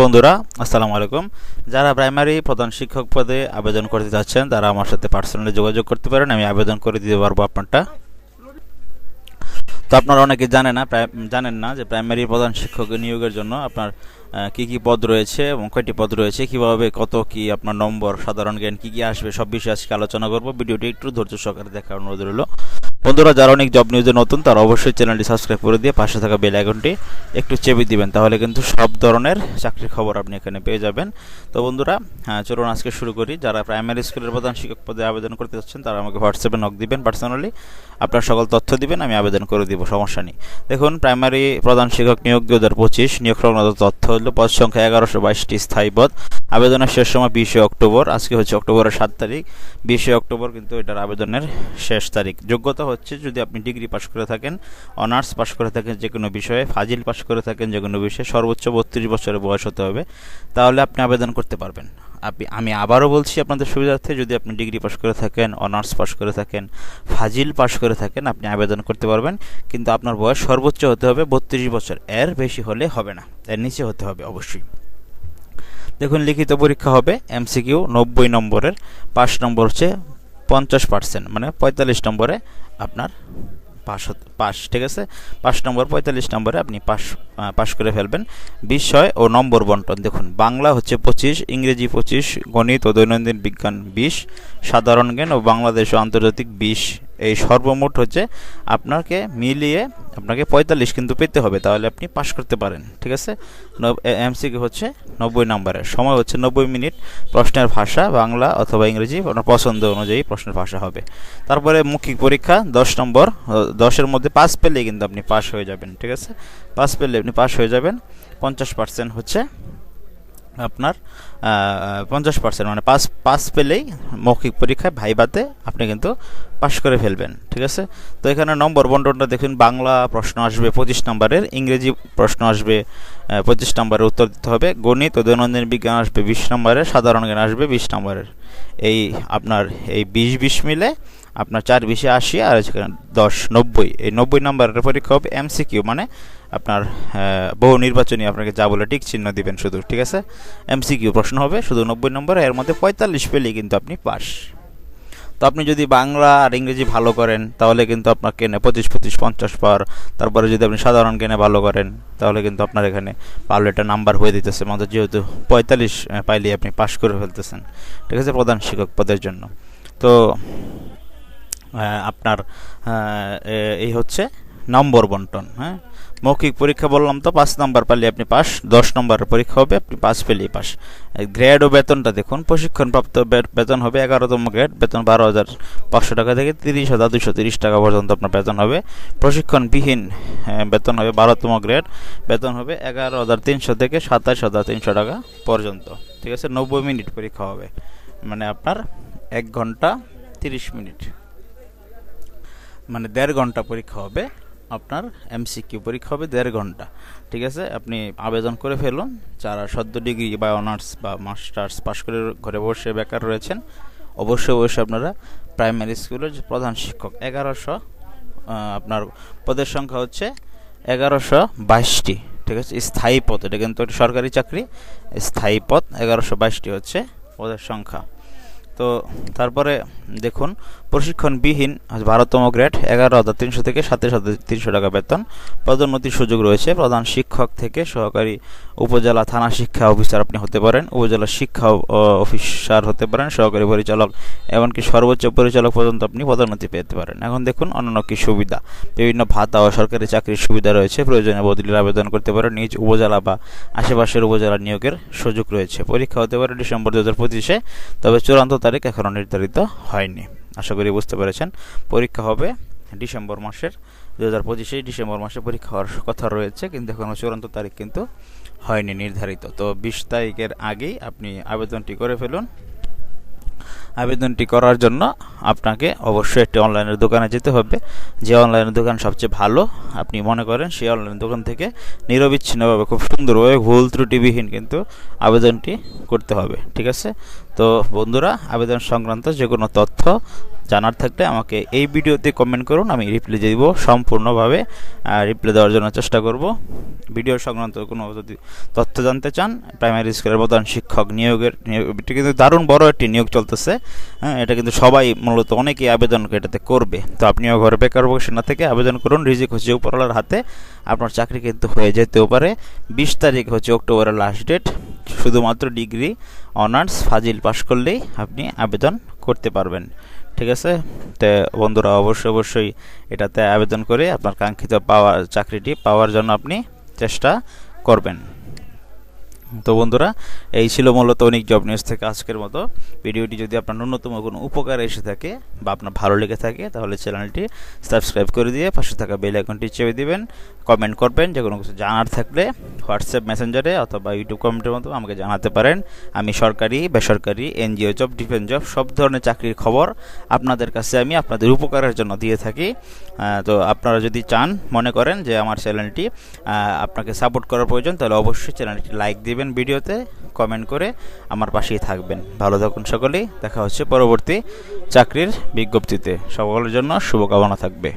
বন্ধুরা, আসসালামু আলাইকুম। যারা প্রাইমারি প্রধান শিক্ষক পদে আবেদন করতে যাচ্ছেন, তারা আমার সাথে পার্সোনালি যোগাযোগ করতে পারেন, আমি আবেদন করে দিতে পারব আপনারটা। তো আপনারা অনেকে জানেন না জানেন না যে প্রাইমারি প্রধান শিক্ষক নিয়োগের জন্য আপনার কি কি পদ রয়েছে এবং কয়টি পদ রয়েছে, কীভাবে কত কি আপনার নম্বর, সাধারণ জ্ঞান কি কি আসবে, সব বিষয়ে আজকে আলোচনা করব। ভিডিওটি একটু ধৈর্য সহকারে দেখার অনুরোধ রইল। বন্ধুরা, যারা অনেক জব নিউজে নতুন, তারা অবশ্যই চ্যানেলটি সাবস্ক্রাইব করে দিয়ে পাশে থাকা বেল আইকনটি একটু চেপে দিবেন, তাহলে কিন্তু সব ধরনের চাকরির খবর আপনি এখানে পেয়ে যাবেন। তো বন্ধুরা হ্যাঁ চলুন আজকে শুরু করি। যারা প্রাইমারি স্কুলের প্রধান শিক্ষক পদে আবেদন করতে চাচ্ছেন তারা আমাকে হোয়াটসঅ্যাপে নক দিবেন। পার্সোনালি আপনার সকল তথ্য দিবেন, আমি আবেদন করে দিব, সমস্যা নেই। দেখুন প্রাইমারি প্রধান শিক্ষক নিয়োগ দু হাজার পঁচিশ নিয়োগ সংক্রান্ত তথ্য হলো পদ সংখ্যা এগারোশো বাইশটি স্থায়ী পদ। আবেদনের শেষ সময় বিশে অক্টোবর, আজকে হচ্ছে অক্টোবরের সাত তারিখ। বিশে অক্টোবর কিন্তু এটার আবেদনের শেষ তারিখ। যোগ্যতা হচ্ছে যদি আপনি ডিগ্রি পাশ করে থাকেন, অনার্স পাশ করে থাকেন যে কোনো বিষয়ে, ফাজিল পাশ করে থাকেন যে কোনো বিষয়ে, সর্বোচ্চ বত্রিশ বছরের বয়স হতে হবে, তাহলে আপনি আবেদন করতে পারবেন। আপনি, আমি আবারও বলছি আপনাদের সুবিধার্থে, যদি আপনি ডিগ্রি পাশ করে থাকেন, অনার্স পাশ করে থাকেন, ফাজিল পাশ করে থাকেন, আপনি আবেদন করতে পারবেন। কিন্তু আপনার বয়স সর্বোচ্চ হতে হবে বত্রিশ বছর। এর বেশি হলে হবে না। এর নিচে হতে হবে, অবশ্যই। দেখুন লিখিত পরীক্ষা হবে এমসিকিউ নব্বই নম্বরের পাঁচ নম্বর হচ্ছে পঞ্চাশ পার্সেন্ট মানে পঁয়তাল্লিশ নম্বরে আপনার পাস পাস ঠিক আছে? পাঁচ নম্বর পঁয়তাল্লিশ নম্বরে আপনি আহ, পাস করে ফেলবেন। বিষয় ও নম্বর বন্টন দেখুন বাংলা হচ্ছে পঁচিশ ইংরেজি পঁচিশ গণিত ও দৈনন্দিন বিজ্ঞান বিশ সাধারণ জ্ঞান ও বাংলাদেশ ও আন্তর্জাতিক বিশ। এই সর্বমোট হচ্ছে আপনাকে মিলিয়ে আপনাকে পঁয়তাল্লিশ কিন্তু পেতে হবে, তাহলে আপনি পাস করতে পারেন, ঠিক আছে? এমসিকে হচ্ছে নব্বই নম্বরের, সময় হচ্ছে নব্বই মিনিট, প্রশ্নের ভাষা, বাংলা অথবা ইংরেজি, আপনার পছন্দ অনুযায়ী প্রশ্নের ভাষা হবে। তারপরে মৌখিক পরীক্ষা, দশ নম্বর দশের মধ্যে পাস পেলেই কিন্তু আপনি পাস হয়ে যাবেন, ঠিক আছে? পাস পেলে আপনি পাস হয়ে যাবেন, পঞ্চাশ পার্সেন্ট হচ্ছে আপনার পঞ্চাশ পার্সেন্ট মানে পাস পাস পেলেই মৌখিক পরীক্ষায় ভাইবাতে আপনি কিন্তু পাস করে ফেলবেন, ঠিক আছে? তো এখানে নম্বর বন্টনটা দেখুন, বাংলা প্রশ্ন আসবে পঁচিশ নম্বরের, ইংরেজি প্রশ্ন আসবে পঁচিশ নম্বরের উত্তর দিতে হবে, গণিত ও দৈনন্দিন বিজ্ঞান আসবে বিশ নম্বরের, সাধারণ জ্ঞান আসবে বিশ নম্বরের। এই আপনার, এই বিশ বিশ মিলে আপনার চার, বিশে আশি, আর দশ, নব্বই, এই নব্বই নম্বরের পরীক্ষা হবে এমসিকিউ মানে আপনার বহু নির্বাচনী আপনাকে যা বলে টিক চিহ্ন দিবেন শুধু, ঠিক আছে? এমসিকিউ প্রশ্ন হবে, শুধু নব্বই নম্বর, এর মধ্যে পঁয়তাল্লিশ পেলেই কিন্তু আপনি পাস। তো আপনি যদি বাংলা আর ইংরেজি ভালো করেন, তাহলে কিন্তু আপনাকে নে পঁচিশ পঁচিশ, পঞ্চাশ পার তারপরে যদি আপনি সাধারণ কেনে ভালো করেন, তাহলে কিন্তু আপনার এখানে ভালো একটা নাম্বার হয়ে দিতেছে। আমাদের যেহেতু পঁয়তাল্লিশ পাইলে আপনি পাশ করে ফেলতেছেন। ঠিক আছে? প্রধান শিক্ষক পদের জন্য। তো আপনার এই হচ্ছে নম্বর বন্টন হ্যাঁ? মৌখিক পরীক্ষা বললাম তো পাঁচ নম্বর পারলে আপনি পাস দশ নম্বরের পরীক্ষা হবে আপনি পাস পেলেই পাস। গ্রেড ও বেতনটা দেখুন প্রশিক্ষণপ্রাপ্ত বেতন হবে এগারোতম গ্রেড বেতন বারো হাজার পাঁচশো টাকা থেকে তিরিশ হাজার দুশো তিরিশ টাকা পর্যন্ত আপনার বেতন হবে। প্রশিক্ষণবিহীন হ্যাঁ, বেতন হবে বারোতম গ্রেড বেতন হবে এগারো হাজার তিনশো থেকে সাতাশ হাজার তিনশো টাকা পর্যন্ত। ঠিক আছে নব্বই মিনিট পরীক্ষা হবে। মানে আপনার এক ঘণ্টা তিরিশ মিনিট। মানে দেড় ঘণ্টা পরীক্ষা হবে। আপনার এমসিকিউ পরীক্ষা হবে দেড় ঘণ্টা। ঠিক আছে? আপনি আবেদন করে ফেলুন। যারা সদ্য ডিগ্রি বা অনার্স বা মাস্টার্স পাশ করে ঘরে বসে বেকার রয়েছেন, অবশ্যই অবশ্যই আপনারা প্রাইমারি স্কুলের প্রধান শিক্ষক এগারোশো আপনার পদের সংখ্যা হচ্ছে এগারোশো বাইশটি। ঠিক আছে? স্থায়ী পদ, এটা কিন্তু সরকারি চাকরি। স্থায়ী পদ এগারোশো বাইশটি হচ্ছে পদের সংখ্যা। তো তারপরে দেখুন প্রশিক্ষণবিহীন বারোতম গ্রেড, এগারো হাজার তিনশো থেকে সাতাশ হাজার তিনশো টাকা বেতন। পদোন্নতির সুযোগ রয়েছে। প্রধান শিক্ষক থেকে সহকারী উপজেলা থানা শিক্ষা অফিসার আপনি হতে পারেন, উপজেলা শিক্ষা অফিসার হতে পারেন, সহকারী পরিচালক, এমনকি সর্বোচ্চ পরিচালক পর্যন্ত আপনি পদোন্নতি পেতে পারেন। এখন দেখুন অন্যান্য কি সুবিধা। বিভিন্ন ভাতা ও সরকারি চাকরির সুবিধা রয়েছে। প্রয়োজনে বদলির আবেদন করতে পারেন। নিজ উপজেলা বা আশেপাশের উপজেলা নিয়োগের সুযোগ রয়েছে। পরীক্ষা হতে পারে ডিসেম্বর দু হাজার পঁচিশে, তবে চূড়ান্ত তারিখ এখনও নির্ধারিত হয়নি। আশা করি বুঝতে পেরেছেন। পরীক্ষা হবে ডিসেম্বর মাসের দু হাজার পঁচিশে ডিসেম্বর মাসে পরীক্ষা হওয়ার কথা রয়েছে, কিন্তু এখনও চূড়ান্ত তারিখ কিন্তু হয়নি নির্ধারিত। তো বিশ তারিখের আগেই আপনি আবেদনটি করে ফেলুন। আবেদনটি করার জন্য আপনাকে অবশ্যই একটি অনলাইনের দোকানে যেতে হবে। যে অনলাইনের দোকান সবচেয়ে ভালো, আপনি মনে করেন সেই অনলাইন দোকান থেকে নিরবিচ্ছিন্নভাবে খুব সুন্দরভাবে ভুল ত্রুটিবিহীন কিন্তু আবেদনটি করতে হবে, ঠিক আছে? তো বন্ধুরা, আবেদন সংক্রান্ত যে কোনো তথ্য জানার থাকলে আমাকে এই ভিডিওতে কমেন্ট করুন, আমি রিপ্লাই দিয়ে দিব সম্পূর্ণভাবে। রিপ্লাই দেওয়ার জন্য চেষ্টা করব। ভিডিও সংক্রান্ত কোনো যদি তথ্য জানতে চান প্রাইমারি স্কুলের প্রধান শিক্ষক নিয়োগের নিয়োগ কিন্তু দারুণ বড় একটি নিয়োগ চলতেছে। হ্যাঁ এটা কিন্তু সবাই মূলত অনেকেই আবেদন এটাতে করবে। তো আপনিও ঘরে বেকার বসে না থেকে আবেদন করুন। রিজিক হচ্ছে উপরওয়ালার হাতে। আপনার চাকরি কিন্তু হয়ে যেতেও পারে। বিশ তারিখ হচ্ছে অক্টোবরের লাস্ট ডেট শুধুমাত্র ডিগ্রি, অনার্স, ফাজিল পাশ করলেই আপনি আবেদন করতে পারবেন। ঠিক আছে? তো বন্ধুরা, অবশ্যই অবশ্যই এটাতে আবেদন করে আপনার কাঙ্ক্ষিত পাওয়ার চাকরিটি পাওয়ার জন্য আপনি চেষ্টা করবেন। তো বন্ধুরা, এই ছিল মূলত অনেক জব নিউজ থেকে আজকের মতো। ভিডিওটি যদি আপনার ন্যূনতম কোনো উপকার এসে থাকে বা আপনার ভালো লেগে থাকে, তাহলে চ্যানেলটি সাবস্ক্রাইব করে দিয়ে পাশে থাকা বেল আইকনটি চেপে দিবেন। কমেন্ট করবেন যে কোনো কিছু জানার থাকলে হোয়াটসঅ্যাপ মেসেঞ্জারে অথবা ইউটিউব কমেন্টের মতো আমাকে জানাতে পারেন। আমি সরকারি, বেসরকারি, এনজিও জব ডিফেন্স জব সব ধরনের চাকরির খবর আপনাদের কাছে আমি আপনাদের উপকারের জন্য দিয়ে থাকি। তো আপনারা যদি চান, মনে করেন যে আমার চ্যানেলটি আপনাকে সাপোর্ট করার প্রয়োজন, তাহলে অবশ্যই চ্যানেলটি লাইক দিবেন ভিডিওতে কমেন্ট করে আমার পাশেই থাকবেন। ভালো থাকুন সকলেই, দেখা হচ্ছে পরবর্তী চাকরির বিজ্ঞপ্তিতে। সকলের জন্য শুভকামনা থাকবে।